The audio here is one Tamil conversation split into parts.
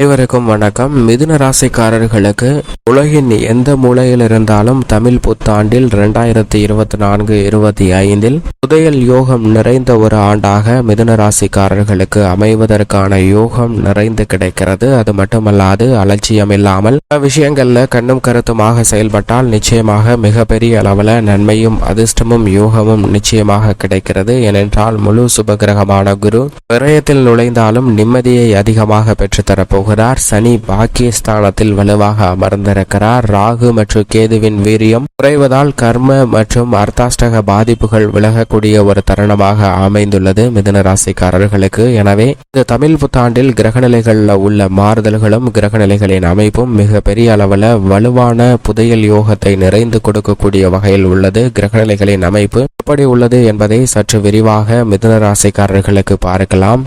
அனைவருக்கும் வணக்கம். மிதுன ராசிக்காரர்களுக்கு உலகின் எந்த மூலையில் இருந்தாலும் தமிழ் புத்தாண்டில் இரண்டாயிரத்தி இருபத்தி நான்கு இருபத்தி ஐந்தில் புதையல் யோகம் நிறைந்த ஒரு ஆண்டாக மிதுன ராசிக்காரர்களுக்கு அமைவதற்கான யோகம் நிறைந்து கிடைக்கிறது. அது மட்டுமல்லாது அலட்சியம் இல்லாமல் பல விஷயங்கள்ல கண்ணும் கருத்துமாக செயல்பட்டால் நிச்சயமாக மிகப்பெரிய அளவில் நன்மையும் அதிர்ஷ்டமும் யோகமும் நிச்சயமாக கிடைக்கிறது. ஏனென்றால் முழு சுபகிரகமான குரு விரயத்தில் நுழைந்தாலும் நிம்மதியை அதிகமாக போகிறார். சனி பாக்கியஸ்தானத்தில் வலுவாக அமர்ந்திருக்கிறார். ராகு மற்றும் கேதுவின் வீரியம் குறைவதால் கர்ம மற்றும் அர்த்தாஷ்டக பாதிப்புகள் விலகக்கூடிய ஒரு தருணமாக அமைந்துள்ளது மிதுன ராசிக்காரர்களுக்கு. எனவே இந்த தமிழ் புத்தாண்டில் கிரகநிலைகளில் உள்ள மாறுதல்களும் கிரகநிலைகளின் அமைப்பும் மிக பெரிய அளவில் வலுவான புதையல் யோகத்தை நிறைந்து கொடுக்கக்கூடிய வகையில் உள்ளது. கிரகநிலைகளின் அமைப்பு எப்படி உள்ளது என்பதை சற்று விரிவாக மிதுன ராசிக்காரர்களுக்கு பார்க்கலாம்.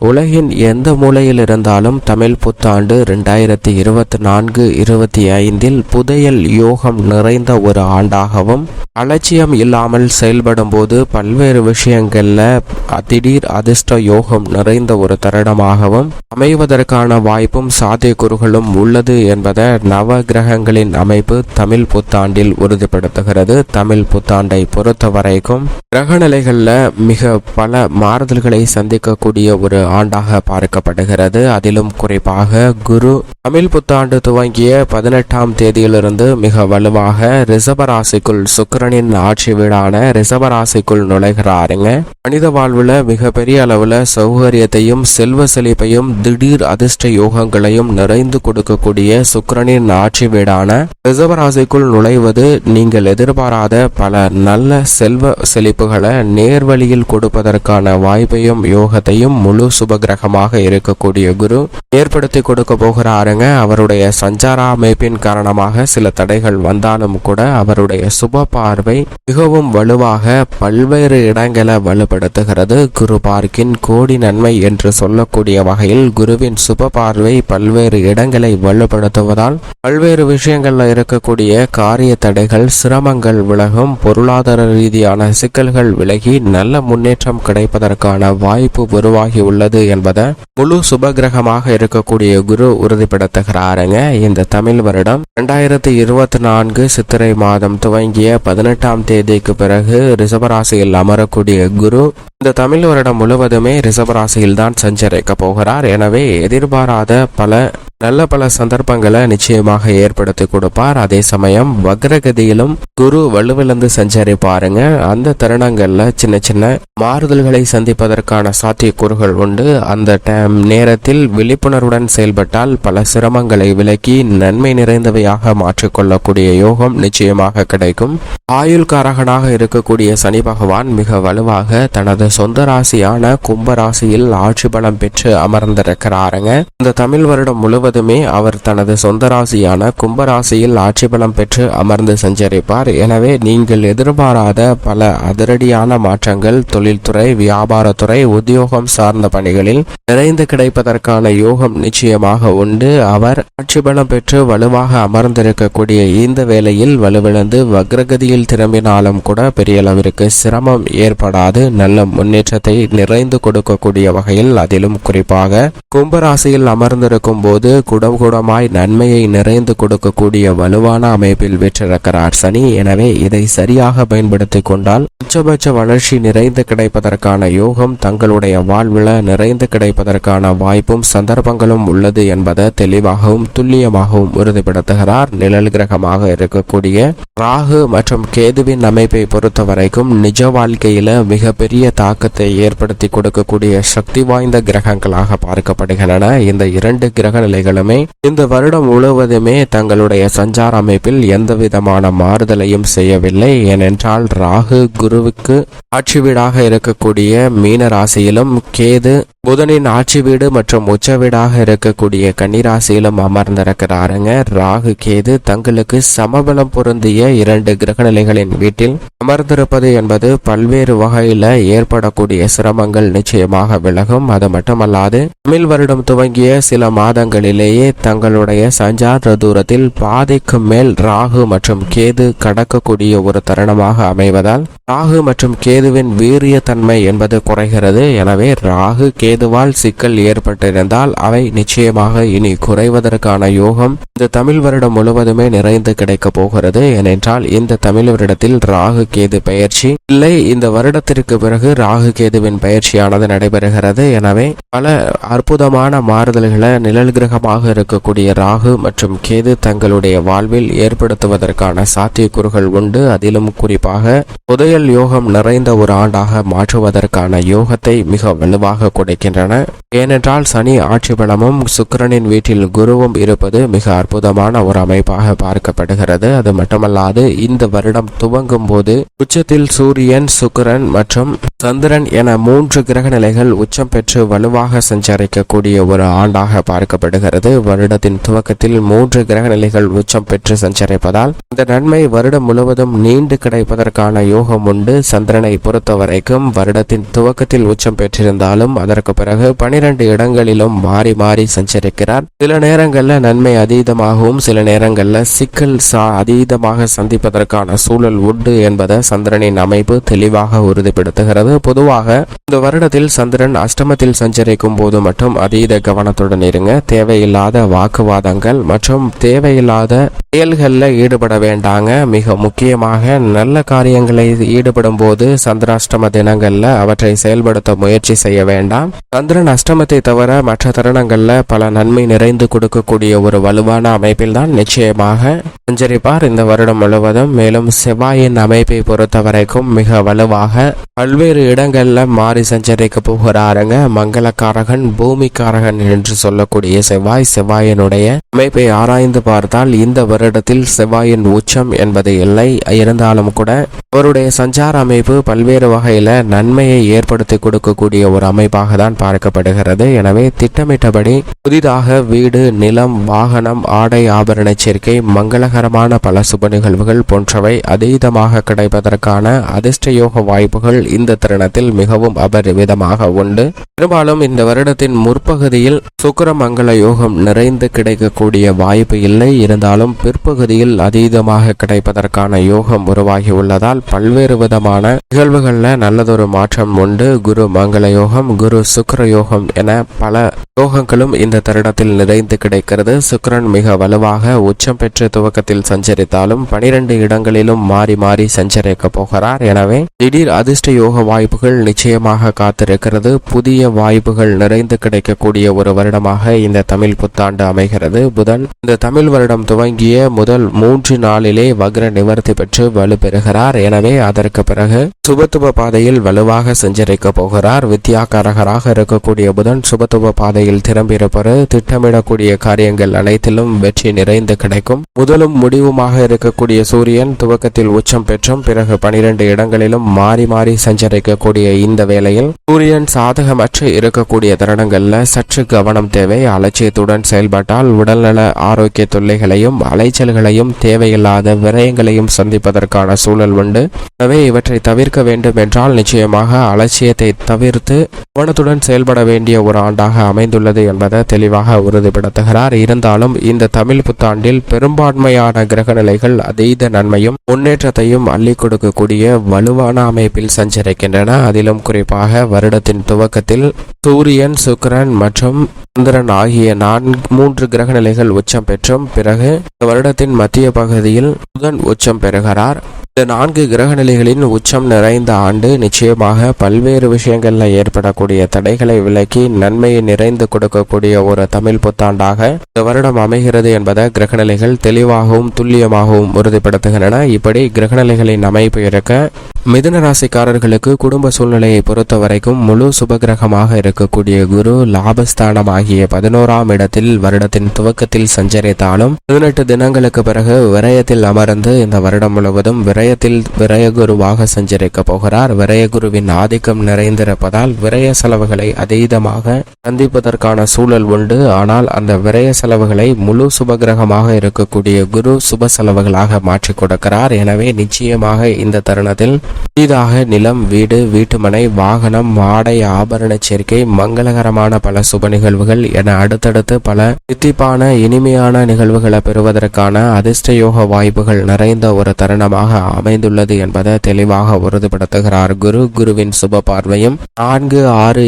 உலகின் எந்த மூலையில் இருந்தாலும் தமிழ் புத்தாண்டு ரெண்டாயிரத்தி இருபத்தி நான்கு இருபத்தி ஐந்தில் புதையல் யோகம் நிறைந்த ஒரு ஆண்டாகவும் அலட்சியம் இல்லாமல் செயல்படும் போது பல்வேறு விஷயங்கள்ல திடீர் அதிர்ஷ்ட யோகம் நிறைந்த ஒரு தருணமாகவும் அமைவதற்கான வாய்ப்பும் சாத்தியக்கூறுகளும் உள்ளது என்பதை நவ கிரகங்களின் அமைப்பு தமிழ் புத்தாண்டில் உறுதிப்படுத்துகிறது. தமிழ் புத்தாண்டை பொறுத்த வரைக்கும் கிரகநிலைகள்ல மிக பல மாறுதல்களை சந்திக்கக்கூடிய ஒரு ஆண்டாக பார்க்கப்படுகிறது. அதிலும் குறிப்பாக குரு தமிழ் புத்தாண்டு துவங்கிய பதினெட்டாம் தேதியிலிருந்து மிக வலுவாக ரிசபராசிக்குள் சுக்கரனின் ஆட்சி வீடான ரிசபராசிக்குள் நுழைகிறாருங்க மனித வாழ்வுல மிகப்பெரிய அளவுல சௌகரியத்தையும் செல்வ செழிப்பையும் திடீர் அதிர்ஷ்ட யோகங்களையும் நிறைந்து கொடுக்கக்கூடிய சுக்கரனின் ஆட்சி வீடான ரிசபராசிக்குள் நுழைவது நீங்கள் எதிர்பாராத பல நல்ல செல்வ செழிப்புகளை நேர்வழியில் கொடுப்பதற்கான வாய்ப்பையும் யோகத்தையும் முழு சுபகிரகமாக இருக்கக்கூடிய குரு ஏற்படுத்தி கொடுக்க போகிறாருங்க அவருடைய சஞ்சார அமைப்பின் காரணமாக சில தடைகள் வந்தாலும் கூட அவருடைய சுப பார்வை மிகவும் வலுவாக பல்வேறு இடங்களை வலுப்படுத்துகிறது. குரு பார்க்கின் கோடி நன்மை என்று சொல்லக்கூடிய வகையில் குருவின் சுப பார்வை பல்வேறு இடங்களை வலுப்படுத்துவதால் பல்வேறு விஷயங்கள்ல இருக்கக்கூடிய காரிய தடைகள் சிரமங்கள் விலகும் பொருளாதார ரீதியான சிக்கல்கள் விலகி நல்ல முன்னேற்றம் கிடைப்பதற்கான வாய்ப்பு உருவாகி உள்ளது. என்பதை முழு சுபகிரகமாக இருக்கக்கூடிய குரு உறுதிப்படுத்துகிறாருங்க. இந்த தமிழ் வருடம் இரண்டாயிரத்தி இருபத்தி நான்கு சித்திரை மாதம் துவங்கிய பதினெட்டாம் தேதிக்கு பிறகு ரிஷபராசியில் அமரக்கூடிய குரு இந்த தமிழ் வருடம் முழுவதுமே ரிஷபராசியில் தான் சஞ்சரிக்க போகிறார். எனவே எதிர்பாராத பல நல்ல பல சந்தர்ப்பங்களை நிச்சயமாக ஏற்படுத்தி கொடுப்பார். அதே சமயம் வக்ரகதியிலும் குரு வலுவிழந்து சஞ்சரிப்பாருங்க. அந்த தருணங்கள்ல சின்ன சின்ன மாறுதல்களை சந்திப்பதற்கான சாத்தியக்கூறுகள் உண்டு. அந்த டைம் நேரத்தில் விழிப்புணர்வுடன் செயல்பட்டால் பல சிரமங்களை விலக்கி நன்மை நிறைந்தவையாக மாற்றிக்கொள்ளக்கூடிய யோகம் நிச்சயமாக கிடைக்கும். ஆயுள் காரகனாக இருக்கக்கூடிய சனி பகவான் மிக வலுவாக தனது சொந்த ராசியான கும்ப ராசியில் ஆட்சி பலம் பெற்று அமர்ந்திருக்கிறாருங்க. இந்த தமிழ் வருடம் முழுவதும் அவர் தனது சொந்த ராசியான கும்பராசியில் ஆட்சி பலம் பெற்று அமர்ந்து சஞ்சரிப்பார். எனவே நீங்கள் எதிர்பாராத பல அதிரடியான மாற்றங்கள் தொழில்துறை வியாபாரத்துறை உத்தியோகம் சார்ந்த பணிகளில் நிறைந்து கிடைப்பதற்கான யோகம் நிச்சயமாக உண்டு. அவர் ஆட்சி பலம் பெற்று வலுவாக அமர்ந்திருக்கக்கூடிய இந்த வேளையில் வலுவிழந்து வக்ரகதியில் திரும்பினாலும் கூட பெரிய அளவிற்கு சிரமம் ஏற்படாது. நல்ல முன்னேற்றத்தை நிறைந்து கொடுக்கக்கூடிய வகையில் அதிலும் குறிப்பாக கும்பராசியில் அமர்ந்திருக்கும் போது குடம் குடமாய் நன்மையை நிறைந்து கொடுக்கக்கூடிய வலுவான அமைப்பில் வெற்றிருக்கிறார் சனி. எனவே இதை சரியாக பயன்படுத்திக் கொண்டால் உச்சபட்ச வளர்ச்சி நிறைந்து கிடைப்பதற்கான யோகம் தங்களுடைய வாழ்வில் நிறைந்து கிடைப்பதற்கான வாய்ப்பும் சந்தர்ப்பங்களும் உள்ளது என்பதை தெளிவாகவும் துல்லியமாகவும் உறுதிப்படுத்துகிறார். நிழல் கிரகமாக இருக்கக்கூடிய ராகு மற்றும் கேதுவின் அமைப்பை பொறுத்த வரைக்கும் நிஜ வாழ்க்கையில மிகப்பெரிய தாக்கத்தை ஏற்படுத்தி கொடுக்கக்கூடிய சக்தி வாய்ந்த கிரகங்களாக பார்க்கப்படுகின்றன. இந்த இரண்டு கிரக நிலைகள் நிலைகளுமே இந்த வருடம் முழுவதுமே தங்களுடைய சஞ்சார அமைப்பில் எந்த விதமான மாறுதலையும் செய்யவில்லை. ஏனென்றால் ராகு குருவுக்கு ஆட்சி வீடாக இருக்கக்கூடிய மீன ராசியிலும் கேது புதனின் ஆட்சி வீடு மற்றும் உச்ச வீடாக இருக்கக்கூடிய கன்னிராசியிலும் அமர்ந்திருக்கிறாருங்க. ராகு கேது தங்களுக்கு சமபலம் பொருந்திய இரண்டு கிரகநிலைகளின் வீட்டில் அமர்ந்திருப்பது என்பது பல்வேறு வகையில ஏற்படக்கூடிய சிரமங்கள் நிச்சயமாக விலகும். அது மட்டுமல்லாது தமிழ் வருடம் துவங்கிய சில மாதங்களிலேயே தங்களுடைய சஞ்சார தூரத்தில் பாதைக்கு மேல் ராகு மற்றும் கேது கடக்கக்கூடிய ஒரு தருணமாக அமைவதால் ராகு மற்றும் கேதுவின் வீரிய தன்மை என்பது குறைகிறது. எனவே ராகு கேதுவால் சிக்கல் ஏற்பட்டிருந்தால் அவை நிச்சயமாக இனி குறைவதற்கான யோகம் இந்த தமிழ் வருடம் முழுவதுமே நிறைந்து கிடைக்கப் போகிறது. ஏனென்றால் இந்த தமிழ் வருடத்தில் ராகு கேது பயிற்சி இல்லை. இந்த வருடத்திற்கு பிறகு ராகு கேதுவின் பயிற்சியானது நடைபெறுகிறது. எனவே பல அற்புதமான மாறுதல்களை நிழல் கிரகமாக இருக்கக்கூடிய ராகு மற்றும் கேது தங்களுடைய வாழ்வில் ஏற்படுத்துவதற்கான சாத்தியக்கூறுகள் உண்டு. அதிலும் குறிப்பாக புதையல் யோகம் நிறைந்த ஒரு ஆண்டாக மாற்றுவதற்கான யோகத்தை மிக வலுவாக கொடுக்கின்றன. ஏனென்றால் சனி ஆட்சி பலமும் சுக்கரனின் வீட்டில் குருவும் இருப்பது மிக அற்புதமான ஒரு அமைப்பாக பார்க்கப்படுகிறது. அது மட்டுமல்லாது இந்த வருடம் துவங்கும் போது உச்சத்தில் சூரியன் சுக்கரன் மற்றும் சந்திரன் என மூன்று கிரக நிலைகள் உச்சம் பெற்று வலுவாக சஞ்சரிக்கக்கூடிய ஒரு ஆண்டாக பார்க்கப்படுகிறது. வருடத்தின் துவக்கத்தில் மூன்று கிரக நிலைகள் உச்சம் பெற்று சஞ்சரிப்பதால் இந்த நன்மை வருடம் முழுவதும் நீண்டு கிடைப்பதற்கான யோகம் உண்டு சந்திரனை பொறுத்த வரைக்கும் வருடத்தின் துவக்கத்தில் உச்சம் பெற்றிருந்தாலும் அதற்கு பிறகு பனிரெண்டு இடங்களிலும் மாறி மாறி சஞ்சரிக்கிறார். சில நேரங்கள்ல நன்மை அதீதமாகவும் சில நேரங்கள்ல சிக்கல் சா அதீதமாக சந்திப்பதற்கான சூழல் உண்டு என்பதை சந்திரனின் அமைப்பு தெளிவாக உறுதிப்படுத்துகிறது. பொதுவாக இந்த வருடத்தில் சந்திரன் அஷ்டமத்தில் சஞ்சரிக்கும் போது மட்டும் அதீத கவனத்துடன் இருங்க. தேவையில்லாத வாக்குவாதங்கள் மற்றும் தேவையில்லாத செயல்களில் ஈடுபட வேண்டாங்க. மிக முக்கியமாக நல்ல காரியங்களை ஈடுபடும் போது சந்திராஷ்டம தினங்கள்ல அவற்றை செயல்படுத்த முயற்சி செய்ய வேண்டாம். சந்திரன் அஷ்டமத்தை தவிர மற்ற தருணங்கள்ல பல நன்மை நிறைந்து கொடுக்கக்கூடிய ஒரு வலுவான அமைப்பில் தான் நிச்சயமாக சஞ்சரிப்பார் இந்த வருடம் முழுவதும். மேலும் செவ்வாயின் அமைப்பை பொறுத்த வரைக்கும் மிக வலுவாக பல்வேறு இடங்கள்ல மாறி சஞ்சரிக்க போகிறாருங்க. மங்களக்காரகன் பூமிக்காரகன் என்று சொல்லக்கூடிய செவ்வாய் செவ்வாயினுடைய அமைப்பை ஆராய்ந்து பார்த்தால் இந்த வருடத்தில் செவ்வாயின் உச்சம் என்பது இல்லை. இருந்தாலும் கூட அவருடைய சஞ்சார அமைப்பு பல்வேறு வகையில் நன்மையை ஏற்படுத்தி கொடுக்கக்கூடிய ஒரு அமைப்பாக தான் பார்க்கப்படுகிறது. எனவே திட்டமிட்டபடி புதிதாக வீடு நிலம் வாகனம் ஆடை ஆபரண சேர்க்கை மங்களகரமான பல சுப நிகழ்வுகள் போன்றவை அதீதமாக கிடைப்பதற்கான அதிர்ஷ்ட யோக வாய்ப்புகள் இந்த தருணத்தில் மிகவும் அபரிவிதமாக உண்டு. பெரும்பாலும் இந்த வருடத்தின் முற்பகுதியில் சுக்கரமங்கல யோகம் நிறைந்து கிடைக்கக்கூடிய வாய்ப்பு இல்லை. இருந்தாலும் பிற்பகுதியில் அதீதமாக கிடைப்பதற்கான யோகம் உருவாகி உள்ளதால் பல்வேறு விதமான நிகழ்வுகளில் நல்லதொரு மாற்றம் உண்டு. குரு மங்கள யோகம் குரு சுக்கர யோகம் என பல யோகங்களும் இந்த தருணத்தில் நிறைந்து கிடைக்கிறது. சுக்கரன் மிக வலுவாக உச்சம் பெற்று துவக்கத்தில் சஞ்சரித்தாலும் பனிரெண்டு இடங்களிலும் மாறி மாறி சஞ்சரிக்க போகிறார். எனவே திடீர் அதிர்ஷ்ட யோக வாய்ப்புகள் நிச்சயமாக காத்திருக்கிறது. புதிய வாய்ப்புகள் நிறைந்து கிடைக்கக்கூடிய ஒரு வருடமாக இந்த தமிழ் புத்தாண்டு அமைகிறது. புதன் இந்த தமிழ் வருடம் துவங்கிய முதல் மூன்று நாளிலே வக்ர நிவர்த்தி பெற்று வலுப்பெறுகிறார். எனவே அதன் அதற்கு பிறகு சுபத்துவ பாதையில் வலுவாக சஞ்சரிக்க போகிறார். வித்யாகாரகராக இருக்கக்கூடிய புதன் சுபத்துவ பாதையில் திரும்பியிருப்பது திட்டமிடக்கூடிய காரியங்கள் அனைத்திலும் வெற்றி நிறைந்து கிடைக்கும். முதலும் முடிவுமாக இருக்கக்கூடிய சூரியன் துவக்கத்தில் உச்சம் பெற்றும் பிறகு பனிரெண்டு இடங்களிலும் மாறி மாறி சஞ்சரிக்கக்கூடிய இந்த வேளையில் சூரியன் சாதகமற்று இருக்கக்கூடிய தருணங்கள்ல சற்று கவனம் தேவை. அலட்சியத்துடன் செயல்பட்டால் உடல்நல ஆரோக்கிய தொல்லைகளையும் அலைச்சல்களையும் தேவையில்லாத விரயங்களையும் சந்திப்பதற்கான சூழல் உண்டு. எனவே இவற்றை தவிர்க்க வேண்டும் என்றால் நிச்சயமாக அலட்சியத்தை தவிர்த்து கவனத்துடன் செயல்பட வேண்டிய ஒரு ஆண்டாக அமைந்துள்ளது என்பதை தெளிவாக உறுதிப்படுத்துகிறார். இருந்தாலும் இந்த தமிழ் புத்தாண்டில் பெரும்பான்மையான கிரக நிலைகள் அதீத நன்மையும் முன்னேற்றத்தையும் அள்ளி கொடுக்கக்கூடிய வலுவான அமைப்பில் சஞ்சரிக்கின்றன. அதிலும் குறிப்பாக வருடத்தின் துவக்கத்தில் சூரியன் சுக்கிரன் மற்றும் சந்திரன் ஆகிய நான்கு மூன்று கிரக நிலைகள் உச்சம் பெற்றும் பிறகு வருடத்தின் மத்திய பகுதியில் புதன் உச்சம் பெறுகிறார். இந்த நான்கு கிரக நிலைகளின் உச்சம் நிறைந்த ஆண்டு நிச்சயமாக பல்வேறு விஷயங்களில் ஏற்படக்கூடிய தடைகளை விலக்கி நன்மையை நிறைந்து கொடுக்கக்கூடிய ஒரு தமிழ் புத்தாண்டாக இந்த வருடம் அமைகிறது என்பதை கிரகநிலைகள் தெளிவாகவும் துல்லியமாகவும் உறுதிப்படுத்துகின்றன. இப்படி கிரகநிலைகளின் அமைப்பு இருக்க மிதுன ராசிக்காரர்களுக்கு குடும்ப சூழ்நிலையை பொறுத்த வரைக்கும் முழு சுபகிரகமாக இருக்கக்கூடிய குரு லாபஸ்தானம் ஆகிய பதினோராம் இடத்தில் வருடத்தின் துவக்கத்தில் சஞ்சரித்தாலும் பதினெட்டு தினங்களுக்கு பிறகு விரயத்தில் அமர்ந்து இந்த வருடம் முழுவதும் விரய விரயத்தில் விரயகுருவாக சஞ்சரிக்க போகிறார். விரயகுருவின் ஆதிக்கம் நிறைந்திருப்பதால் விரய செலவுகளை அதீதமாக சந்திப்பதற்கான சூழல் உண்டு. ஆனால் அந்த விரய செலவுகளை முழு சுபகிரகமாக இருக்கக்கூடிய குரு சுப செலவுகளாக மாற்றி கொடுக்கிறார். எனவே நிச்சயமாக இந்த தருணத்தில் புதிதாக நிலம் வீடு வீட்டுமனை வாகனம் ஆடை ஆபரண சேர்க்கை மங்களகரமான பல சுப நிகழ்வுகள் என அடுத்தடுத்து பல தித்திப்பான இனிமையான நிகழ்வுகளை பெறுவதற்கான அதிர்ஷ்ட யோக வாய்ப்புகள் நிறைந்த ஒரு தருணமாக அமைந்துள்ளது என்பதை தெளிவாக உறுதிப்படுத்துகிறார் குரு. குருவின் சுப பார்வையும் நான்கு ஆறு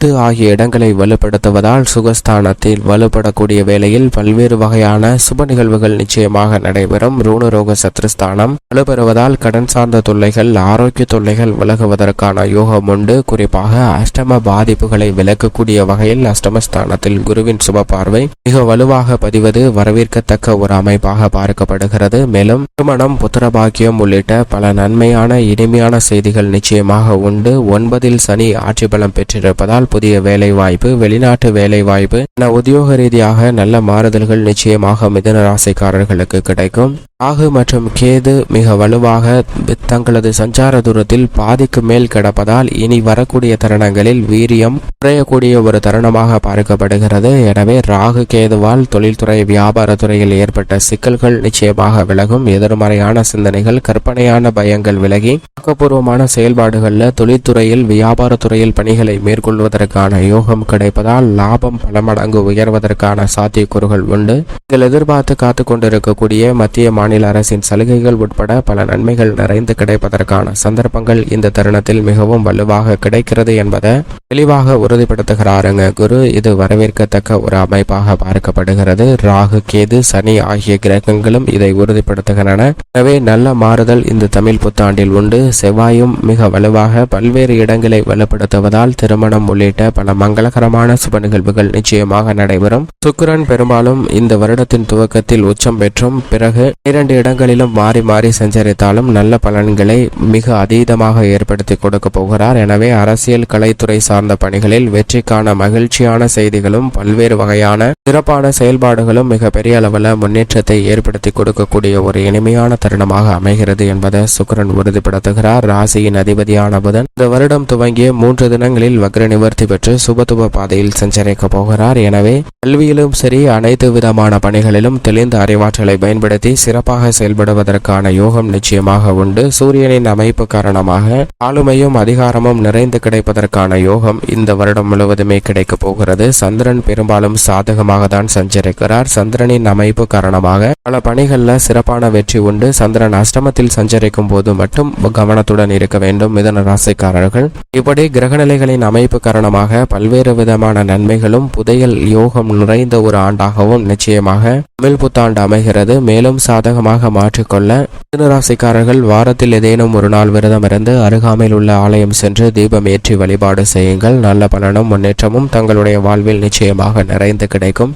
பத்து ஆகிய இடங்களை வலுப்படுத்துவதால் சுகஸ்தானத்தில் வலுப்படக்கூடிய வேளையில் பல்வேறு வகையான சுப நிகழ்வுகள் நிச்சயமாக நடைபெறும். ரூணரோக சத்ருஸ்தானம் வலுப்பெறுவதால் கடன் சார்ந்த தொல்லைகள் ஆரோக்கிய தொல்லைகள் விலகுவதற்கான யோகம் உண்டு. குறிப்பாக அஷ்டம பாதிப்புகளை விலக்கக்கூடிய வகையில் அஷ்டமஸ்தானத்தில் குருவின் சுப பார்வை மிக வலுவாக பதிவது வரவேற்கத்தக்க ஒரு அமைப்பாக பார்க்கப்படுகிறது. மேலும் திருமணம் புத்திரபாக்கியம் உள்ளிட்ட பல நன்மையான இனிமையான செய்திகள் நிச்சயமாக உண்டு. ஒன்பதில் சனி ஆட்சி பலம் பெற்றிருப்பதால் புதிய வேலை வாய்ப்பு வெளிநாட்டு வேலை வாய்ப்பு என உத்தியோக ரீதியாக நல்ல மாறுதல்கள் நிச்சயமாக மிதன ராசிக்காரர்களுக்கு கிடைக்கும். ராகு மற்றும் கேது மிக வலுவாக தங்களது சஞ்சார தூரத்தில் பாதிக்கு மேல் கிடப்பதால் இனி வரக்கூடிய தருணங்களில் வீரியம் குறையக்கூடிய ஒரு தருணமாக பார்க்கப்படுகிறது. எனவே ராகு கேதுவால் தொழில்துறை வியாபாரத்துறையில் ஏற்பட்ட சிக்கல்கள் நிச்சயமாக விலகும். எதிர்மறையான சிந்தனைகள் கற்பனையான பயங்கள் விலகி ஆக்கப்பூர்வமான செயல்பாடுகளில் தொழில்துறையில் வியாபாரத்துறையில் பணிகளை மேற்கொள்வதற்கான யோகம் கிடைப்பதால் லாபம் பல மடங்கு உயர்வதற்கான சாத்தியக்கூறுகள் உண்டு. நீங்கள் எதிர்பார்த்து காத்து கொண்டிருக்கக்கூடிய மத்திய மாநில அரசின் சலுகைகள் உட்பட பல நன்மைகள் நிறைந்து கிடைப்பதற்கான சந்தர்ப்பங்கள் இந்த தருணத்தில் மிகவும் வலுவாக கிடைக்கிறது என்பதை தெளிவாக உறுதிப்படுத்துகிறாருங்க குரு. இது வரவேற்கத்தக்க ஒரு அமைப்பாக பார்க்கப்படுகிறது. ராகு கேது சனி ஆகிய கிரகங்களும் இதை உறுதிப்படுத்துகின்றன. எனவே நல்ல மாறுதல் இந்த தமிழ் புத்தாண்டில் உண்டு. செவ்வாயும் மிக வலுவாக பல்வேறு இடங்களை வலுப்படுத்துவதால் திருமணம் உள்ளிட்ட பல மங்களகரமான சுப நிகழ்வுகள் நிச்சயமாக நடைபெறும். சுக்கிரன் பெரும்பாலும் இந்த வருடத்தின் துவக்கத்தில் உச்சம் பெற்றும் பிறகு இரண்டு இடங்களிலும் மாறி மாறி சஞ்சரித்தாலும் நல்ல பலன்களை மிக அதீதமாக ஏற்படுத்தி கொடுக்க போகிறார். எனவே அரசியல் கலைத்துறை சார்ந்த பணிகளில் வெற்றிக்கான மகிழ்ச்சியான செய்திகளும் பல்வேறு வகையான சிறப்பான செயல்பாடுகளும் மிக பெரிய அளவில் முன்னேற்றத்தை ஏற்படுத்தி கொடுக்கக்கூடிய ஒரு இனிமையான தருணமாக அமைகிறது என்பதை சுக்கரன் உறுதிப்படுத்துகிறார். ராசியின் அதிபதியான புதன் இந்த வருடம் துவங்கிய மூன்று தினங்களில் வக்ர நிவர்த்தி பெற்று சுபத்துவ பாதையில் சஞ்சரிக்க போகிறார். எனவே கல்வியிலும் சரி அனைத்து விதமான பணிகளிலும் தெளிந்த அறிவாற்றலை பயன்படுத்தி சிறப்பாக செயல்படுவதற்கான யோகம் நிச்சயமாக உண்டு. சூரியனின் அமைப்பு காரணமாக ஆளுமையும் அதிகாரமும் நிறைந்து கிடைப்பதற்கான யோகம் இந்த வருடம் முழுவதுமே கிடைக்கப் போகிறது. சந்திரன் பெரும்பாலும் சாதகமாக தான் சஞ்சரிக்கிறார். சந்திரனின் அமைப்பு காரணமாக பல பணிகளில் சிறப்பான வெற்றி உண்டு. சந்திரன் அஷ்டமத்தில் சஞ்சரிக்கும் போது மட்டும் கவனத்துடன் இருக்க வேண்டும். மிதன ராசிக்காரர்கள் இப்படி கிரகநிலைகளின் அமைப்பு காரணமாக பல்வேறு விதமான நன்மைகளும் புதையல் யோகம் நிறைந்த ஒரு ஆண்டாகவும் நிச்சயமாக தமிழ் புத்தாண்டு அமைகிறது. மேலும் சாதகமாக மாற்றிக்கொள்ள மிதனராசிக்காரர்கள் வாரத்தில் ஏதேனும் ஒரு நாள் விரதம் இருந்து அருகாமையில் உள்ள ஆலயம் சென்று தீபம் ஏற்றி வழிபாடு செய்யுங்கள். நல்ல பலனும் முன்னேற்றமும் தங்களுடைய வாழ்வில் நிச்சயமாக நிறைந்து கிடைக்கும்.